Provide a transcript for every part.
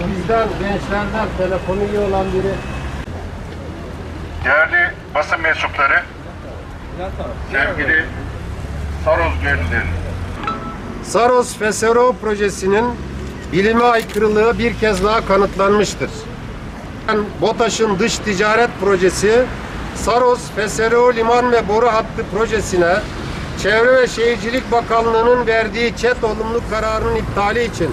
Bizden gençlerden telefonu iyi olan biri. Değerli basın mensupları, sevgili Saroz gönülleri. Saros FSRO projesinin bilime aykırılığı bir kez daha kanıtlanmıştır. BOTAŞ'ın dış ticaret projesi Saros FSRO liman ve boru hattı projesine Çevre ve Şehircilik Bakanlığı'nın verdiği çet olumlu kararının iptali için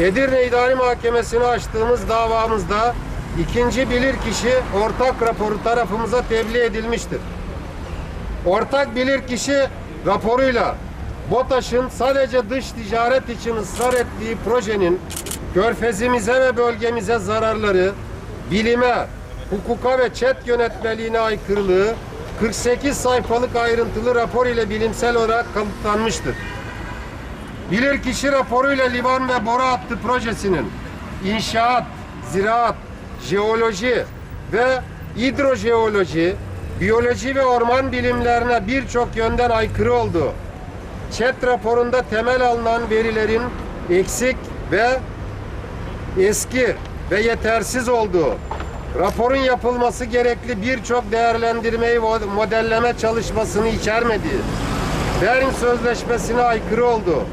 Edirne İdari Mahkemesi'ne açtığımız davamızda ikinci bilirkişi ortak raporu tarafımıza tebliğ edilmiştir. Ortak bilirkişi raporuyla BOTAŞ'ın sadece dış ticaret için ısrar ettiği projenin körfezimize ve bölgemize zararları, bilime, hukuka ve çet yönetmeliğine aykırılığı 48 sayfalık ayrıntılı rapor ile bilimsel olarak kanıtlanmıştır. Bilirkişi raporuyla liman ve boru hattı projesinin inşaat, ziraat, jeoloji ve hidrojeoloji, biyoloji ve orman bilimlerine birçok yönden aykırı olduğu, ÇED raporunda temel alınan verilerin eksik ve eski ve yetersiz olduğu, raporun yapılması gerekli birçok değerlendirmeyi modelleme çalışmasını içermediği, Bern Sözleşmesi'ne aykırı olduğu,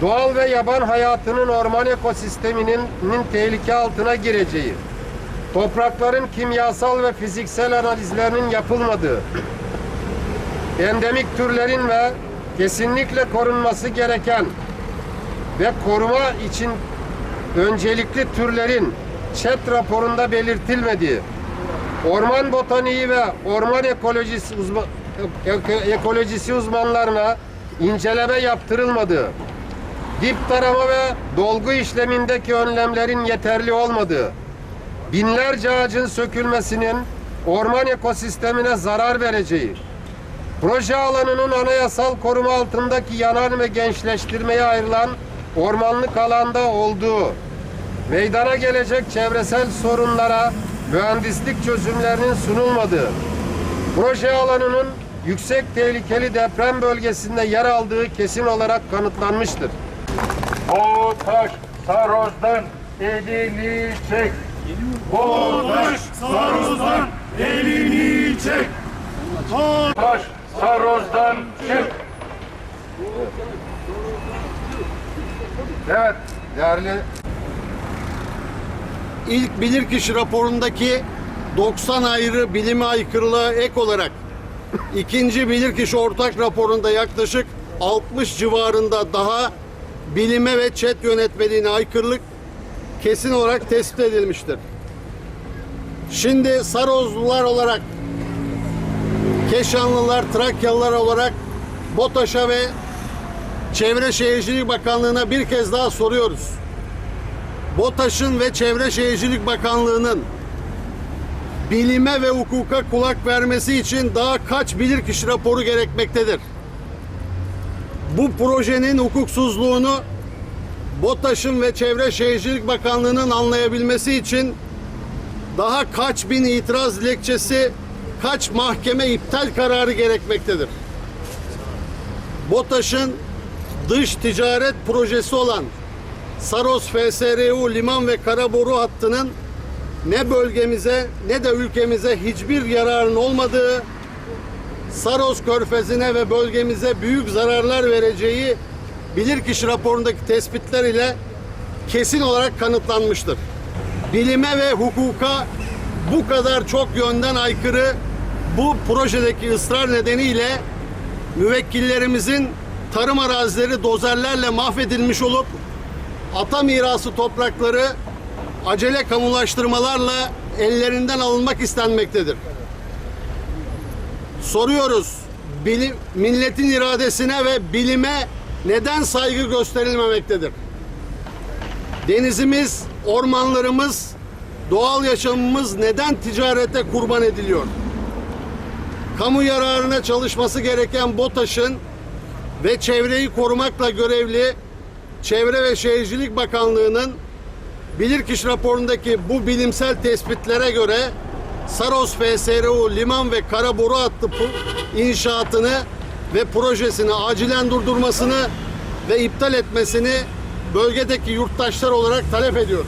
doğal ve yaban hayatının orman ekosisteminin nin tehlike altına gireceği, toprakların kimyasal ve fiziksel analizlerinin yapılmadığı, endemik türlerin ve kesinlikle korunması gereken ve koruma için öncelikli türlerin ÇED raporunda belirtilmediği, orman botaniği ve orman ekolojisi, uzma, eko- ekolojisi uzmanlarına inceleme yaptırılmadığı, dip tarama ve dolgu işlemindeki önlemlerin yeterli olmadığı, binlerce ağacın sökülmesinin orman ekosistemine zarar vereceği, proje alanının anayasal koruma altındaki yanan ve gençleştirmeye ayrılan ormanlık alanda olduğu, meydana gelecek çevresel sorunlara mühendislik çözümlerinin sunulmadığı, proje alanının yüksek tehlikeli deprem bölgesinde yer aldığı kesin olarak kanıtlanmıştır. Bu taş Saroz'dan elini çek. Bu taş Saroz'dan elini çek. Bu taş Saroz'dan çık. Evet, değerli İlk bilirkişi raporundaki 90 ayrı bilime aykırılığa ek olarak ikinci bilirkişi ortak raporunda yaklaşık 60 civarında daha bilime ve çet yönetmeliğine aykırılık kesin olarak tespit edilmiştir. Şimdi Sarozlular olarak Keşanlılar, Trakyalılar olarak BOTAŞ'a ve Çevre Şehircilik Bakanlığı'na bir kez daha soruyoruz. BOTAŞ'ın ve Çevre Şehircilik Bakanlığı'nın bilime ve hukuka kulak vermesi için daha kaç bilirkişi raporu gerekmektedir? Bu projenin hukuksuzluğunu BOTAŞ'ın ve Çevre Şehircilik Bakanlığı'nın anlayabilmesi için daha kaç bin itiraz dilekçesi, kaç mahkeme iptal kararı gerekmektedir? BOTAŞ'ın dış ticaret projesi olan Saros FSRU liman ve karaboru hattının ne bölgemize ne de ülkemize hiçbir yararın olmadığı, Saros körfezine ve bölgemize büyük zararlar vereceği bilirkişi raporundaki tespitler ile kesin olarak kanıtlanmıştır. Bilime ve hukuka bu kadar çok yönden aykırı bu projedeki ısrar nedeniyle müvekkillerimizin tarım arazileri dozerlerle mahvedilmiş olup ata mirası toprakları acele kamulaştırmalarla ellerinden alınmak istenmektedir. Soruyoruz, bilim, milletin iradesine ve bilime neden saygı gösterilmemektedir? Denizimiz, ormanlarımız, doğal yaşamımız neden ticarete kurban ediliyor? Kamu yararına çalışması gereken BOTAŞ'ın ve çevreyi korumakla görevli Çevre ve Şehircilik Bakanlığı'nın bilirkişi raporundaki bu bilimsel tespitlere göre Saros FSRU liman ve karaboru hattı pu- inşaatını ve projesini acilen durdurmasını ve iptal etmesini bölgedeki yurttaşlar olarak talep ediyoruz.